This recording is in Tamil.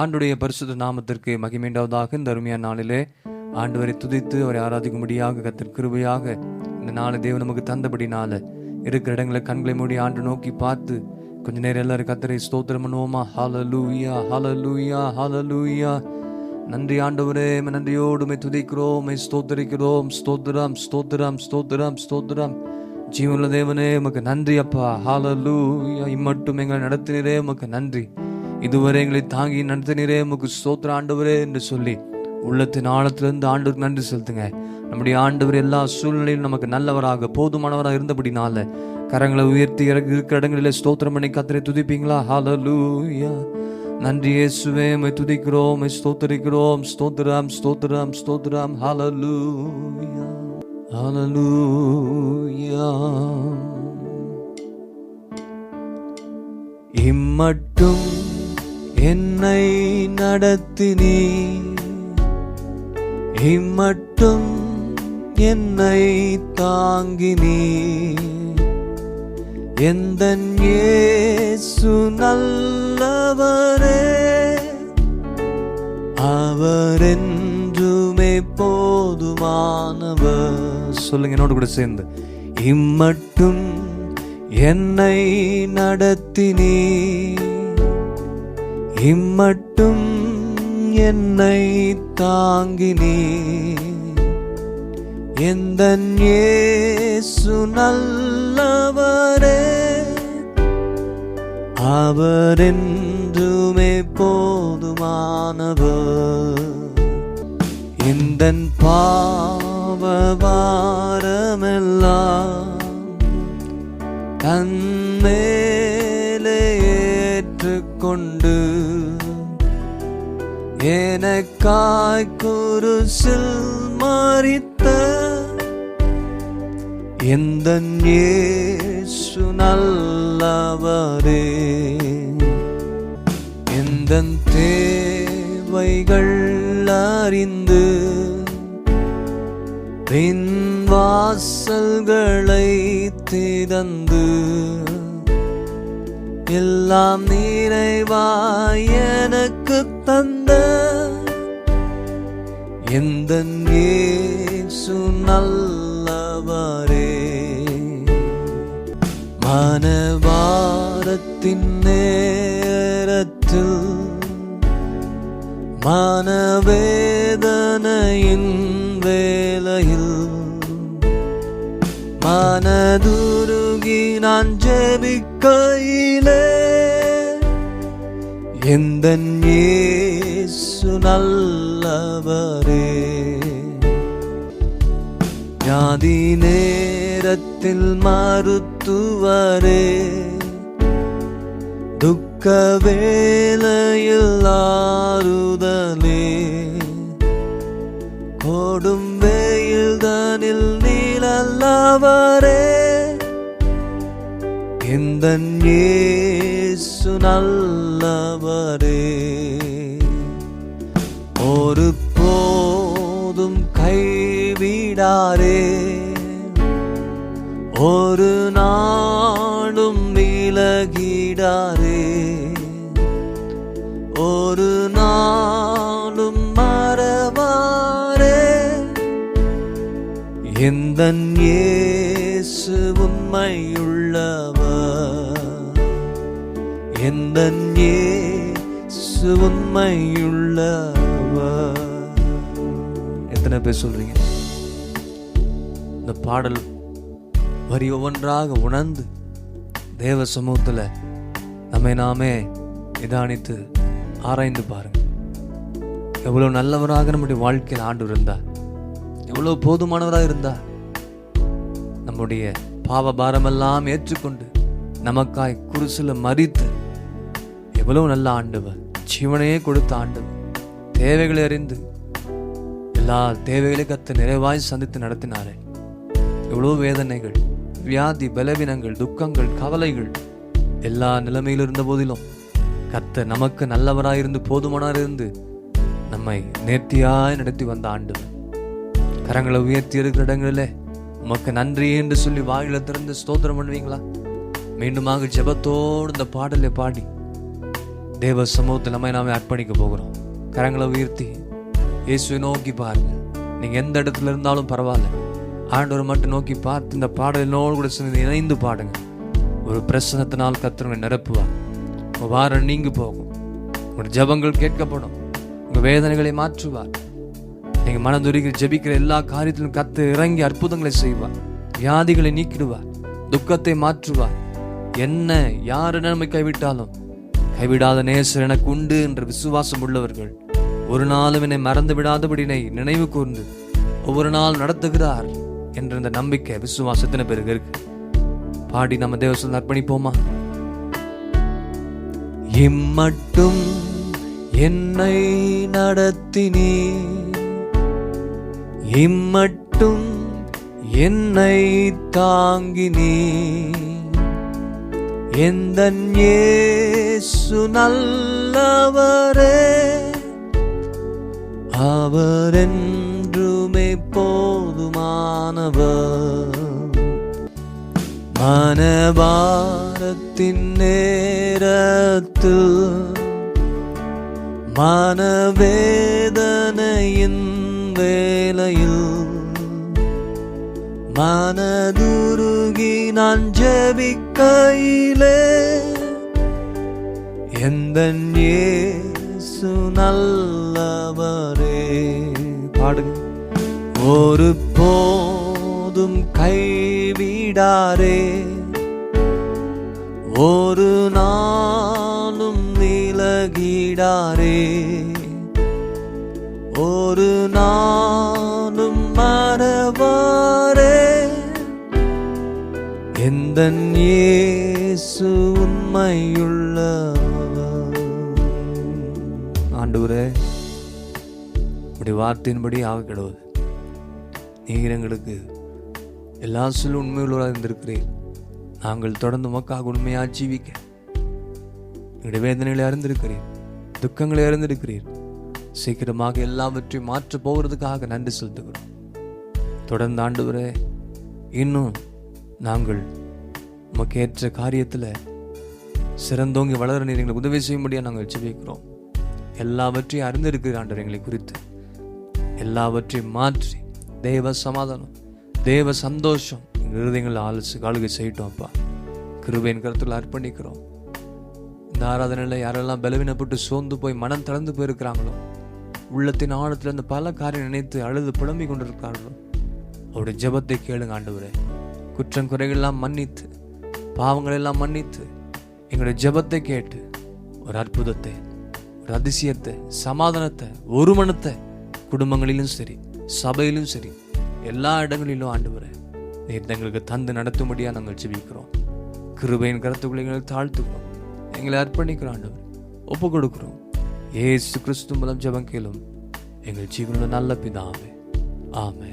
ஆண்டுடைய பரிசுத்த நாமத்திற்கு மகிமீண்டாவதாக இந்த அருமையான நாளிலே ஆண்டவரை துதித்து அவரை ஆராதிக்கும்படியாக கத்திர கிருபையாக இந்த நாளை தேவன் நமக்கு தந்தபடினால இருக்கிற இடங்களை கண்களை மூடி ஆண்டு நோக்கி பார்த்து கொஞ்ச நேரம் எல்லாரும் கத்தரை ஸ்தோத்திரம் பண்ணுவோமா? ஹalleluya ஹalleluya லூயா நன்றி ஆண்டவரே நன்றியோடு மை துதிக்கிறோம் உம்மை ஸ்தோத்தரிக்கிறோம். ஸ்தோத்திரம் ஸ்தோத்திரம் ஸ்தோத்திரம் ஸ்தோத்திரம். ஜீவனுள்ள தேவனே உமக்கு நன்றி அப்பா. ஹalleluya இம்மட்டும் எங்களை நடத்தினரே உமக்கு நன்றி. இதுவரை எங்களை தாங்கி நடத்தினரே. உமக்கு சோத்திர ஆண்டவரே என்று சொல்லி உள்ளத்தின் ஆழத்திலிருந்து ஆண்டவருக்கு நன்றி செலுத்துங்க. நம்முடைய ஆண்டவர் எல்லா சூழ்நிலையிலும் நமக்கு நல்லவராக போதுமானவராக இருந்தபடினால கரங்களை உயர்த்தி இறங்கி இருக்கிற இடங்களிலே ஸ்தோத்திரம் பண்ணி கத்திரை துதிப்பீங்களா? ஹலலூயா நன்றி இயேசுவே மை துதிக்கிறோம் மை ஸ்தோத்தரிக்கிறோம். ஸ்தோத்திரம் ஸ்தோத்திரம் ஸ்தோத்திரம். ஹலலூயா ஹலலூயா இம்மட்டும் என்னை நடத்தினீ இம்மட்டும் என்னை தாங்கினீ எந்த ஏசு நல்லவரே அவர் என்றுமே போதுமானவர். சொல்லுங்க என்னோடு கூட சேர்ந்து. இம்மட்டும் என்னை நடத்தினீ இம்மட்டும் என்னை தாங்கினே. எந்த ஏசு நல்லவரே அவர் என்றுமே போதுமானவர். இந்த பாவ பாரமெல்லாம் தன்மேலே எனக்காய் குருசில் மறித்த எந்த ஏசு நல்லவரே? எந்த தேவைகள் அறிந்து பின் வாசல்களை திறந்து எல்லாம் நிறைவாய் எனக்கு தந்த எந்த இயேசு நல்லவரே. மனவாரத்தின் நேரத்தில் மனவேதனையின் மனதுருகி நான் ஜெபிக்கையிலே எந்த இயேசு நல்லவரே. வியாதி நேரத்தில் மருத்துவரே துக்க வேலையில் ஆறுதலே. கோடும் நீலல்லவரே எந்த இயேசு நல்லவரே ஒரு போதும் கைவிடாரே ஒரு நாளும் விலகிடாரே ஒரு நாளும் மறவாரே எந்த ஏ இயேசு உண்மையுள்ளவர் எந்த இயேசு உண்மையுள்ளவர் எத்தனை பேர் சொல்றீங்க? இந்த பாடல் வரி ஒவ்வொன்றாக உணர்ந்து தேவ சமூகத்தில் நம்மை நாமே நிதானித்து ஆராய்ந்து பாருங்க. எவ்வளோ நல்லவராக நம்முடைய வாழ்க்கையில் ஆண்டு இருந்தார். எவ்வளோ போதுமானவராக இருந்தார். நம்முடைய பாவ பாரமெல்லாம் ஏற்றுக்கொண்டு நமக்காய் குருசில மறித்து எவ்வளவு நல்ல ஆண்டவர் ஜீவனையே கொடுத்த ஆண்டவர். தேவைகளை அறிந்து எல்லா தேவைகளையும் கத்து நிறைவாய் சந்தித்து நடத்தினாரே. எவ்வளோ வேதனைகள் வியாதி பலவீனங்கள் துக்கங்கள் கவலைகள் எல்லா நிலைமையில் இருந்த போதிலும் கத்த நமக்கு நல்லவராயிருந்து போதுமானார் இருந்து நம்மை நேர்த்தியாய் நடத்தி வந்த ஆண்டு கரங்களை உயர்த்தி இருக்கிற இடங்களிலே உமக்கு நன்றி என்று சொல்லி வாயில திறந்து ஸ்தோத்திரம் பண்ணுவீங்களா? மீண்டுமாக ஜெபத்தோடு இந்த பாடலை பாடி தேவ சமூகத்தில் நம்ம நாமே அர்ப்பணிக்க போகிறோம். கரங்களை உயர்த்தி இயேசுவை நோக்கி பாருங்க. நீங்க எந்த இடத்துல இருந்தாலும் பரவாயில்ல. ஆண்டவர் மட்டும் நோக்கி பார்த்து இந்த பாடலினோடு கூட சேர்ந்து இணைந்து பாடுங்க. ஒரு பிரசனத்தினால் கத்துறவங்க நிரப்புவார். உங்கள் வாரம் நீங்கி போகும். உங்கள் ஜெபங்கள் கேட்கப்படும். உங்க வேதனைகளை மாற்றுவார். நீங்க மனதுருகி ஜெபிக்கிற எல்லா காரியத்திலும் கத்து இறங்கி அற்புதங்களை செய்வார். வியாதிகளை நீக்கிடுவார். துக்கத்தை மாற்றுவார். என்ன யாரு நம்மை கைவிட்டாலும் கைவிடாத நேசர் எனக்கு உண்டு என்ற விசுவாசம் உள்ளவர்கள் ஒரு நாளும் என்னை மறந்து விடாதபடினை நினைவு கூர்ந்து ஒவ்வொரு நாள் நடத்துகிறார் என்ற இந்த நம்பிக்கை விசுவாசத்தின பிறகு இருக்கு. பாடி நம்ம தேவசம் அர்ப்பணிப்போமா? இம்மட்டும் என்னை நடத்தினேன் இம்மட்டும் என்னை தாங்கினீ எந்த ஏசு நல்லவரே அவர் என்றுமே போதுமானவர். மனபாரத்தின் நேரத்தில் மனவேதனையின் மனதுருகி நான் ஜெபிக்கையிலே எந்த ஏசு நல்லவரே. பாடுங்க. ஒரு போதும் கைவிடாரே ஒரு நாளும் நிலகிடாரே ஒரு நாள் எந்த இயேசு உண்மையுள்ளவர். ஆண்டவரே உடைய வார்த்தையின்படி ஆக கிடவுது நீர் எங்களுக்கு எல்லா சொல்லும் உண்மையுள்ளவராக இருந்திருக்கிறேன் நாங்கள் தொடர்ந்து உமக்காக உண்மையாக ஜீவிக்க. எங்களுடைய வேதனைகளை அறிந்திருக்கிறேன் துக்கங்களை அறிந்திருக்கிறீர். சீக்கிரமாக எல்லாவற்றையும் மாற்ற போகிறதுக்காக நன்றி செலுத்துகிறோம். தொடர்ந்து ஆண்டவரே இன்னும் நாங்கள் உமக்கு ஏற்ற காரியத்தில் சிறந்தோங்கி வளர நீர் எங்களுக்கு உதவி செய்யும்படியாக நாங்கள் ஜெபிக்கிறோம். எல்லாவற்றையும் அறிந்திருக்கிற ஆண்டவர் எங்களை குறித்து. எல்லாவற்றையும் மாற்றி தேவ சமாதானம் தேவ சந்தோஷம் எங்கள் இருதயங்களை ஆலோசி காலுகை செய்யட்டும் அப்பா. கிருபையின் கருத்தில் அர்ப்பணிக்கிறோம். இந்த ஆராதனையில் யாரெல்லாம் பலவீனப்பட்டு சோர்ந்து போய் மனம் தளர்ந்து போயிருக்கிறாங்களோ உள்ளத்தின் ஆழத்தில் இந்த பல காரியம் நினைத்து அழுது புலம்பிக் கொண்டிருக்கிறார்களோ அவருடைய ஜெபத்தை கேளுங்க ஆண்டவரே. குற்றம் குறைகள்லாம் மன்னித்து பாவங்களெல்லாம் மன்னித்து எங்களுடைய ஜெபத்தை கேட்டு ஒரு அற்புதத்தை ஒரு அதிசயத்தை சமாதானத்தை ஒருமனத்தை குடும்பங்களிலும் சரி சபையிலும் சரி எல்லா இடங்களிலும் ஆண்டவரே நீர் எங்களுக்கு தந்து நடத்தும்படியா நாங்கள் ஜெபிக்கிறோம். கிருபையின் கருத்துக்களை எங்களை தாழ்த்துக்கிறோம். எங்களை அர்ப்பணிக்கிறோம் ஆண்டவர். ஒப்பு கொடுக்குறோம். ஏசு கிறிஸ்து மூலம் ஜெபம் கேளும். எங்கள் ஜீவனோட நல்ல பிதாவே. ஆமே